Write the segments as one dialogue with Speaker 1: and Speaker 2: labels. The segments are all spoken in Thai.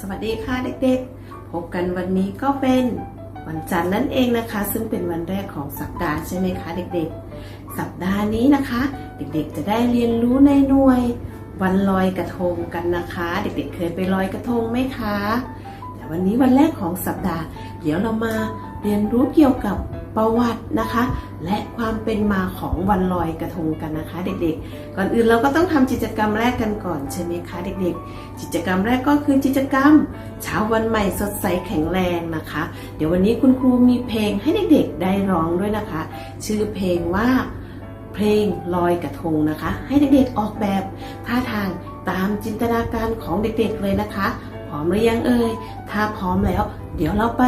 Speaker 1: สวัสดีค่ะเด็กๆ พบกันวันนี้ก็เป็นวันจันทร์นั่นเองนะคะ ซึ่งเป็นวันแรกของสัปดาห์ใช่ไหมคะเด็กๆ สัปดาห์นี้นะคะ เด็กๆจะได้เรียนรู้ในหน่วย วันลอยกระทงกันนะคะ เด็กๆ เคยไปลอยกระทงไหมคะ แต่วันนี้วันแรกของสัปดาห์ เดี๋ยวเรามาเรียนรู้เกี่ยวกับ ประวัตินะคะ และความเป็นมาของวันลอยกระทงกันนะคะ เด็กๆ ก่อนอื่นเราก็ต้องทำกิจกรรมแรกกันก่อนใช่ไหมคะเด็กๆ กิจกรรมแรกก็คือกิจกรรม เช้าวันใหม่สดใสแข็งแรงนะคะ เดี๋ยววันนี้คุณครูมีเพลงให้เด็กๆได้ร้องด้วยนะคะ ชื่อเพลงว่าเพลงลอยกระทงนะคะ ให้เด็กๆออกแบบท่าทางตามจินตนาการของเด็กๆเลยนะคะ ร้อมหรือยังเอ่ย ถ้าพร้อมแล้ว เดี๋ยวเราไป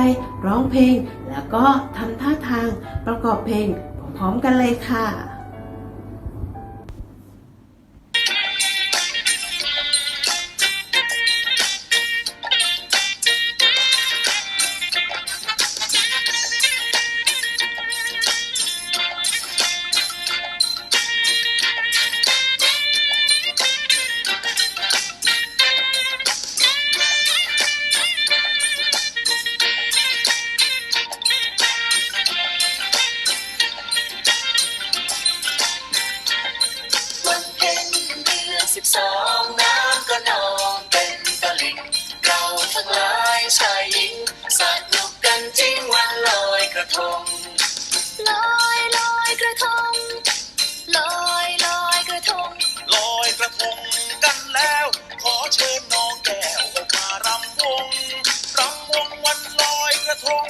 Speaker 1: ร้องเพลง แล้วก็ทำท่าทางประกอบเพลงพร้อมๆกันเลยค่ะ
Speaker 2: ทง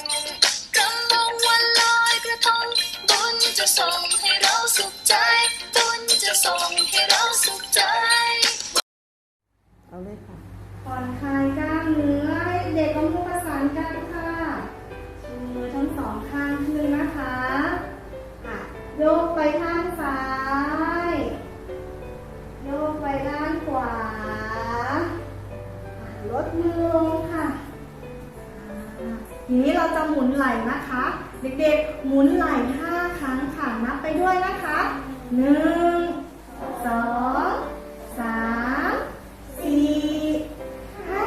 Speaker 2: กำ
Speaker 3: ลัง
Speaker 4: วันลอยกระทงบุญจะส่งให้เราสุขใจบุญจะส่งให้เราสุขใจ
Speaker 1: เอาเลยค่ะ
Speaker 5: ผ่อนคลายกล้ามเนื้อให้เด็กๆมือประสานกันค่ะ เราจะหมุนไหล่นะคะ เด็กๆหมุนไหล่ห้าครั้งค่ะนับไปด้วยนะคะหนึ่งสองสามสี่ห้า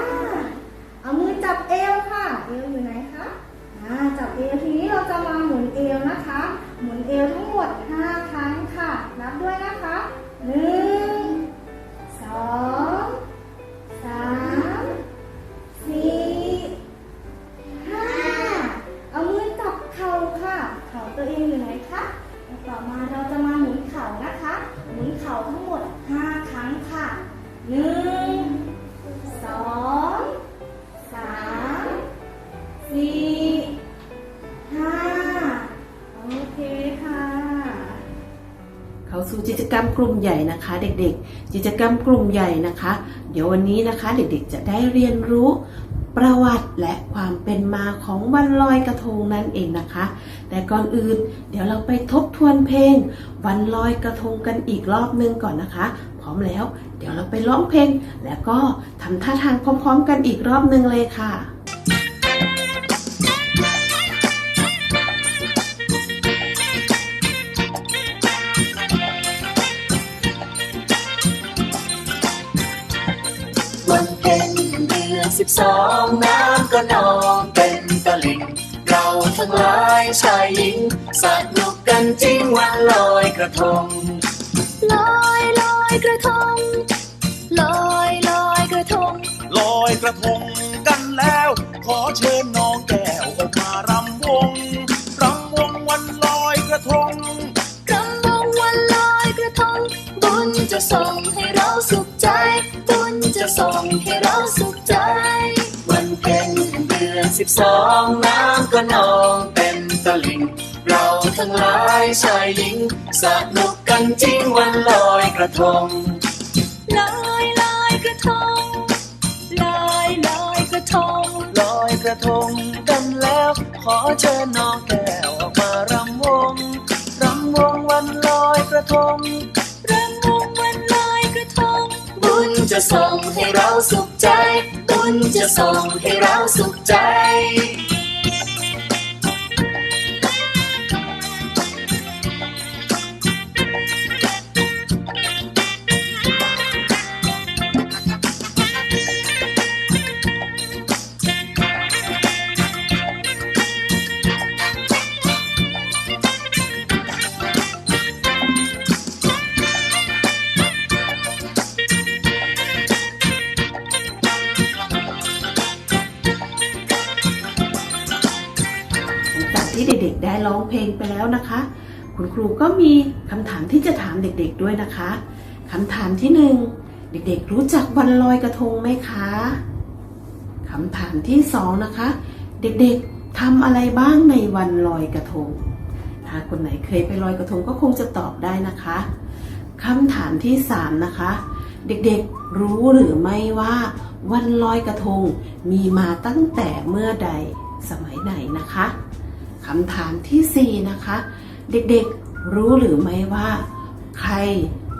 Speaker 5: เอามือจับเอวค่ะ เอวอยู่ไหนคะอ่าจับเอวทีนี้เราจะมาหมุนเอวนะคะ หมุนเอวทั้งหมดห้าครั้งค่ะ นับด้วยนะคะหนึ่งสอง สู่
Speaker 1: กิจกรรมกลุ่มใหญ่นะคะ เด็กๆ กิจกรรมกลุ่มใหญ่นะคะ เดี๋ยววันนี้นะคะ เด็กๆ จะได้เรียนรู้ประวัติและความเป็นมาของวันลอยกระทงนั่นเองนะคะ แต่ก่อนอื่นเดี๋ยวเราไปทบทวนเพลง วันลอยกระทงกันอีกรอบนึงก่อนนะคะ พร้อมแล้ว เดี๋ยวเราไปร้องเพลง แล้วก็ทำท่าทางพร้อม ๆ กันอีกรอบนึงเลยค่ะ
Speaker 2: สิบสองน้ำก็นองเป็นตะลิ่งเราทั้งหลายชายหญิงสนุกกันจริงวันลอยกระทง
Speaker 4: ลอยลอยกระทง ลอยลอยกระทง
Speaker 3: ลอยกระทงกันแล้ว ขอเชิญ
Speaker 4: สิบส
Speaker 2: องน้ำก็นองเต็มตะลิ่ง เราทั้งหลายชายหญิง สนุกกันจริงวันลอยกระทง
Speaker 4: ลอยลอยกระทงลอยลอยกระทง
Speaker 2: ลอยกระทงกันแล้ว ขอเชิญน้องแก้วออกมารำวงรำวงวันลอยกระทง
Speaker 4: รำวงวันลอยกระทง
Speaker 2: บุญจะส่งให้เราสุขใจ จะส่งให้เราสุขใจ
Speaker 1: ร้องเพลงไปแล้วนะคะ คุณครูก็มีคำถามที่จะถามเด็กๆด้วยนะคะคำถามที่หนึ่งเด็กๆรู้จักวันลอยกระทงไหมคะคำถามที่สองนะคะ เด็กๆทำอะไรบ้างในวันลอยกระทง ถ้าคนไหนเคยไปลอยกระทงก็คงจะตอบได้นะคะคำถามที่สามนะคะ เด็กๆรู้หรือไม่ว่าวันลอยกระทงมีมาตั้งแต่เมื่อใดสมัยไหนนะคะ คำถามที่สี่นะคะ เด็กๆรู้หรือไม่ว่า ใคร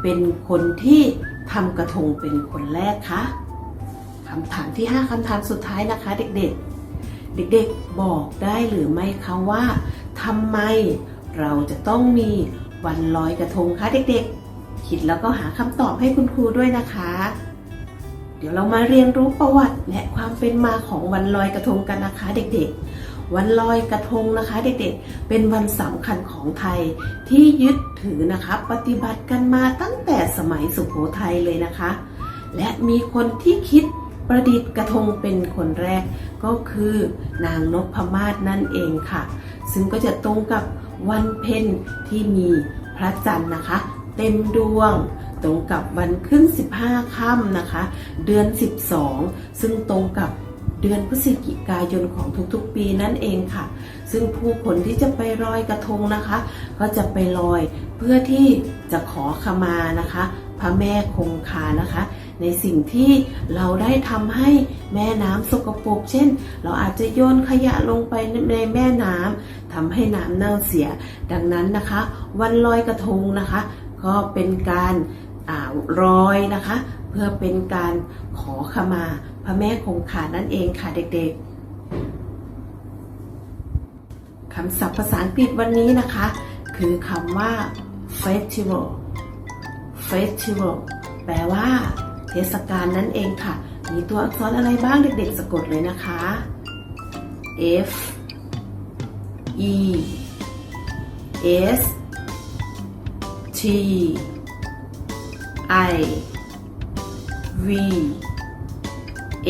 Speaker 1: เป็นคนที่ทำกระทงเป็นคนแรกคะคำถามที่ห้าคำถามสุดท้ายนะคะ เด็กๆ เด็กๆบอกได้หรือไม่คะว่าทำไมเราจะต้องมีวันลอยกระทงคะเด็กๆ คิดแล้วก็หาคำตอบให้คุณครูด้วยนะคะ เดี๋ยวเรามาเรียนรู้ประวัติและความเป็นมาของวันลอยกระทงกันนะคะ เด็กๆ วันลอยกระทงนะคะเด็กๆ เป็นวันสำคัญของไทยที่ยึดถือนะคะปฏิบัติกันมาตั้งแต่สมัยสุโขทัยเลยนะคะ และมีคนที่คิดประดิษฐ์กระทงเป็นคนแรกก็คือนางนพมาศนั่นเองค่ะ ซึ่งก็จะตรงกับวันเพ็ญที่มีพระจันทร์นะคะ เต็มดวง ตรงกับวันขึ้น 15 ค่ำนะคะ เดือน 12 ซึ่งตรงกับ เดือนพฤศจิกายนของทุกๆปีนั่นเองค่ะ ซึ่งผู้คนที่จะไปลอยกระทงนะคะ ก็จะไปลอยเพื่อที่จะขอขมานะคะ พระแม่คงคานะคะ ในสิ่งที่เราได้ทำให้แม่น้ำสกปรกเช่น เราอาจจะโยนขยะลงไปในแม่น้ำทำให้น้ำเน่าเสีย ดังนั้นนะคะ วันลอยกระทงนะคะ ก็เป็นการอารอยนะคะ เพื่อเป็นการขอขมา ระแม่คงคานั่นเองค่ะเด็กๆคำศัพท์ภาษาอังกฤษวันนี้นะคะ คือคำว่า festival festival แปลว่า เทศกาลนั่นเองค่ะ มีตัวอักษรอะไรบ้างเด็กๆ สะกดเลยนะคะ F E S T I V A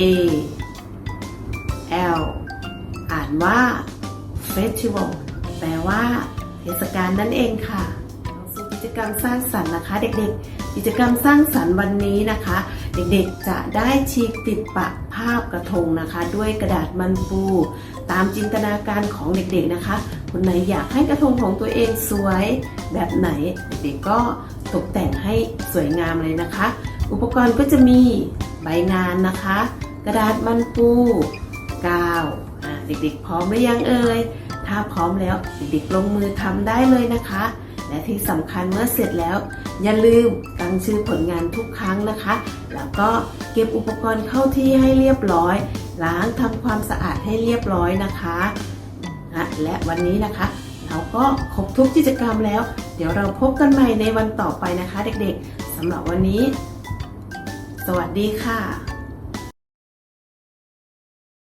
Speaker 1: L อ่านว่า Festival แปลว่าเทศกาลนั่นเองค่ะสู่กิจกรรมสร้างสรรค์นะคะ เด็กๆ กิจกรรมสร้างสรรค์วันนี้นะคะ เด็กๆจะได้ฉีกติดปะภาพกระทงนะคะ ด้วยกระดาษมันปู ตามจินตนาการของเด็กๆนะคะคนไหนอยากให้กระทงของตัวเองสวยแบบไหน เด็กๆก็ตกแต่งให้สวยงามเลยนะคะ อุปกรณ์ก็จะมี งานนะคะ กระดาษมันปูกาวเด็กๆ พร้อมหรือยังเอ่ย ถ้าพร้อมแล้วเด็กๆลงมือทำได้เลยนะคะ และที่สำคัญเมื่อเสร็จแล้ว อย่าลืมตั้งชื่อผลงานทุกครั้งนะคะ แล้วก็เก็บอุปกรณ์เข้าที่ให้เรียบร้อย ล้างทำความสะอาดให้เรียบร้อยนะคะนะและวันนี้นะคะ เราก็ครบทุกกิจกรรมแล้ว เดี๋ยวเราพบกันใหม่ในวันต่อไปนะคะ เด็กๆสำหรับวันนี้ วัสดีค่ะ